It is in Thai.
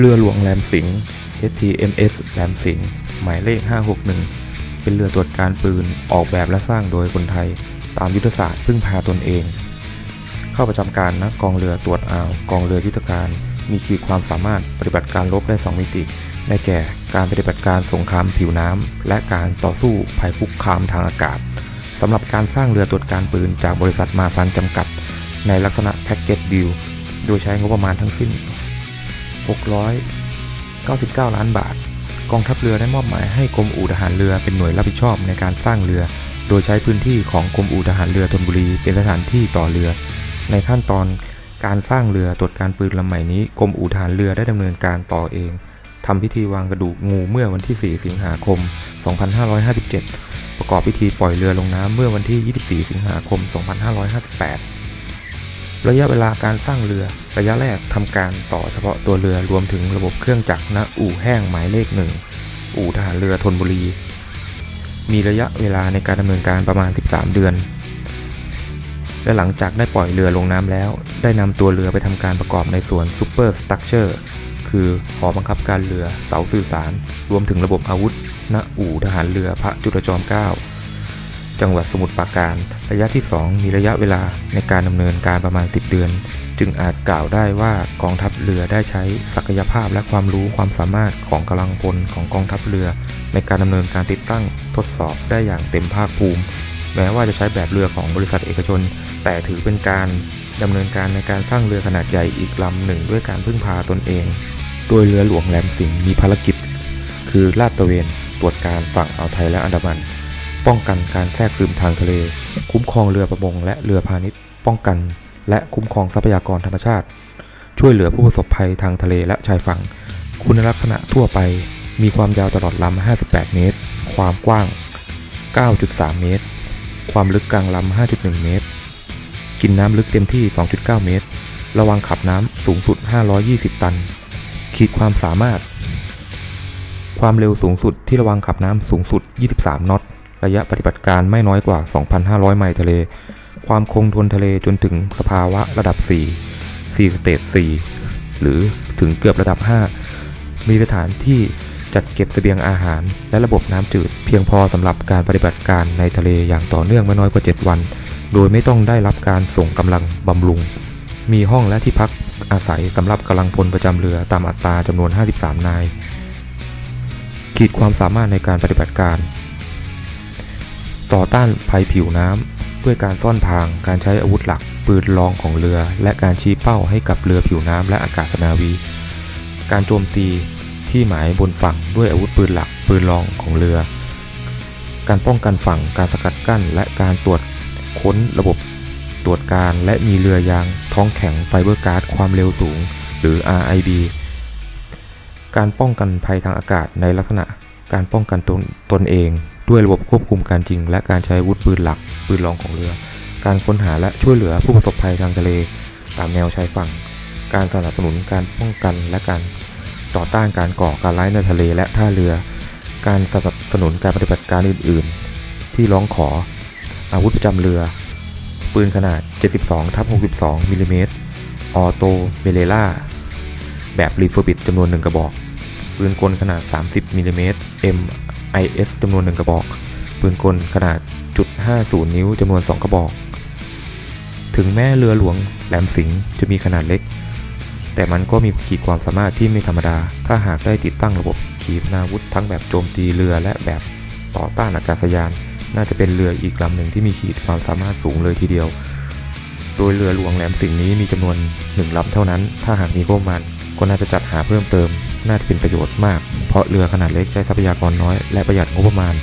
เรือหลวงแหลมสิงห์ STMS แหลมสิงห์ หมายเลข 561 เป็นเรือตรวจการปืน ออกแบบและสร้างโดยคนไทย ตามยุทธศาสตร์พึ่งพาตนเอง เข้าประจำการนะกองเรือตรวจอ่าว กองเรือยุทธการ มีขีดความสามารถปฏิบัติการรบได้ 2 มิติ ได้แก่ การปฏิบัติการสงครามผิวน้ำ และการต่อสู้ภัยคุกคามทางอากาศสำหรับการสร้างเรือตรวจการปืนจากบริษัทมาซันจำกัด ในลักษณะแพ็กเกจดีลโดยใช้งบประมาณทั้งสิ้น 699 ล้านบาท กองทัพเรือได้มอบหมายให้กรมอู่ทหารเรือเป็นหน่วยรับผิดชอบในการสร้างเรือ โดยใช้พื้นที่ของกรมอู่ทหารเรือธนบุรีเป็นสถานที่ต่อเรือ ในขั้นตอนการสร้างเรือตรวจการปืนลำใหม่นี้กรมอู่ทหารเรือได้ดำเนินการต่อเองทำพิธีวางกระดูกงูเมื่อวันที่ 4 สิงหาคม 2557 ประกอบพิธีปล่อยเรือลงน้ำเมื่อวันที่ 24 สิงหาคม 2558 ระยะเวลาการสร้างเรือ ระยะแรกทำการต่อเฉพาะตัวเรือรวมถึงระบบเครื่องจักรณอู่แห้งหมายเลขหนึ่งอู่ทหารเรือธนบุรี มีระยะเวลาในการดำเนินการประมาณ 13 เดือน และหลังจากได้ปล่อยเรือลงน้ำแล้ว ได้นำตัวเรือไปทำการประกอบในส่วน Super Structure คือหอบังคับการเรือเสาสื่อสาร รวมถึงระบบอาวุธณอู่ทหารเรือพระจุลจอมเกล้า จังหวัดสมุทรปราการ ระยะที่ 2 มีระยะเวลาในการดำเนินการประมาณ 10 เดือน จึงอาจกล่าวได้ว่ากองทัพเรือได้ใช้ศักยภาพและความรู้ความสามารถของกำลังพลของกองทัพเรือ ในการดำเนินการติดตั้งทดสอบได้อย่างเต็มภาคภูมิ แม้ว่าจะใช้แบบเรือของบริษัทเอกชน แต่ถือเป็นการดำเนินการในการสร้างเรือขนาดใหญ่อีกลำหนึ่งด้วยการพึ่งพาตนเอง โดยเรือหลวงแหลมสิงห์มีภารกิจ คือลาดตระเวนตรวจการฝั่งอ่าวไทยและอันดามัน ป้องกันการแทรกซึมทางทะเล คุ้มครองเรือประมงและเรือพาณิชย์ ป้องกัน และคุ้มครองทรัพยากรธรรมชาติ ช่วยเหลือผู้ประสบภัยทางทะเลและชายฝั่ง คุณลักษณะทั่วไป มีความยาวตลอดลำ 58 เมตร ความกว้าง 9.3 เมตร ความลึกกลางลำ 5.1 เมตร กินน้ำลึกเต็มที่ 2.9 เมตร ระวังขับน้ำสูงสุด 520 ตัน ขีดความสามารถ ความเร็วสูงสุดที่ระวังขับน้ำสูงสุด 23 น็อต ระยะปฏิบัติการไม่น้อยกว่า 2,500 ไมล์ทะเล ความคงทนทะเลจนถึงสภาวะระดับ 4 4 สเตจ4หรือถึงเกือบระดับ 5 มีสถานที่จัดเก็บเสบียงอาหาร และระบบน้ำจืด เพียงพอสำหรับการปฏิบัติการในทะเลอย่างต่อเนื่องไม่น้อยกว่า 7 วัน โดยไม่ต้องได้รับการส่งกำลังบำรุง มีห้องและที่พักอาศัยสำหรับกำลังพลประจำเรือตามอัตราจำนวน 53 นาย ขีดความสามารถในการปฏิบัติการ ต่อต้านภัยผิวน้ำด้วยการซ่อนพาง การใช้อาวุธหลัก ปืนรองของเรือ และการชี้เป้าให้กับเรือผิวน้ำและอากาศนาวี การโจมตีที่หมายบนฝั่งด้วยอาวุธปืนหลัก ปืนรองของเรือ การป้องกันฝั่ง การสกัดกั้น และการตรวจค้นระบบตรวจการและมีเรือยางท้องแข็งไฟเบอร์การ์ดความเร็วสูง หรือ RIB การป้องกันภัยทางอากาศในลักษณะการป้องกันตนตนเอง ด้วยระบบควบคุมการจริง และการใช้อาวุธปืนหลัก ปืนรองของเรือ การค้นหาและช่วยเหลือผู้ประสบภัยทางทะเล ตามแนวชายฝั่ง การสนับสนุนการป้องกันและการต่อต้านการก่อการร้ายในทะเลและท่าเรือ การสนับสนุนการปฏิบัติการอื่น ๆ ที่ร้องขอ อาวุธประจำเรือ ปืนขนาด 72ทับ62มิลลิเมตรออโตเบเลล่าแบบรีเฟอร์บิดจำนวนหนึ่งกระบอก ปืนกลขนาด 30มิลลิเมตร IS จำนวนหนึ่งกระบอก ปืนกลขนาดจุด50 นิ้วจำนวน 2 กระบอก ถึงแม้เรือหลวงแหลมสิงห์จะมีขนาดเล็ก แต่มันก็มีขีดความสามารถที่ไม่ธรรมดา ถ้าหากได้ติดตั้งระบบขีปนาวุธทั้งแบบโจมตีเรือและแบบต่อต้านอากาศยาน น่าจะเป็นเรืออีกลำหนึ่งที่มีขีดความสามารถสูงเลยทีเดียว โดยเรือหลวงแหลมสิงห์นี้มีจำนวนหนึ่งลำเท่านั้น ถ้าหากมีงบประมาณก็น่าจะจัดหาเพิ่มเติม น่าจะเป็นประโยชน์มาก เพราะเรือขนาดเล็กใช้ทรัพยากรน้อยและประหยัดงบประมาณ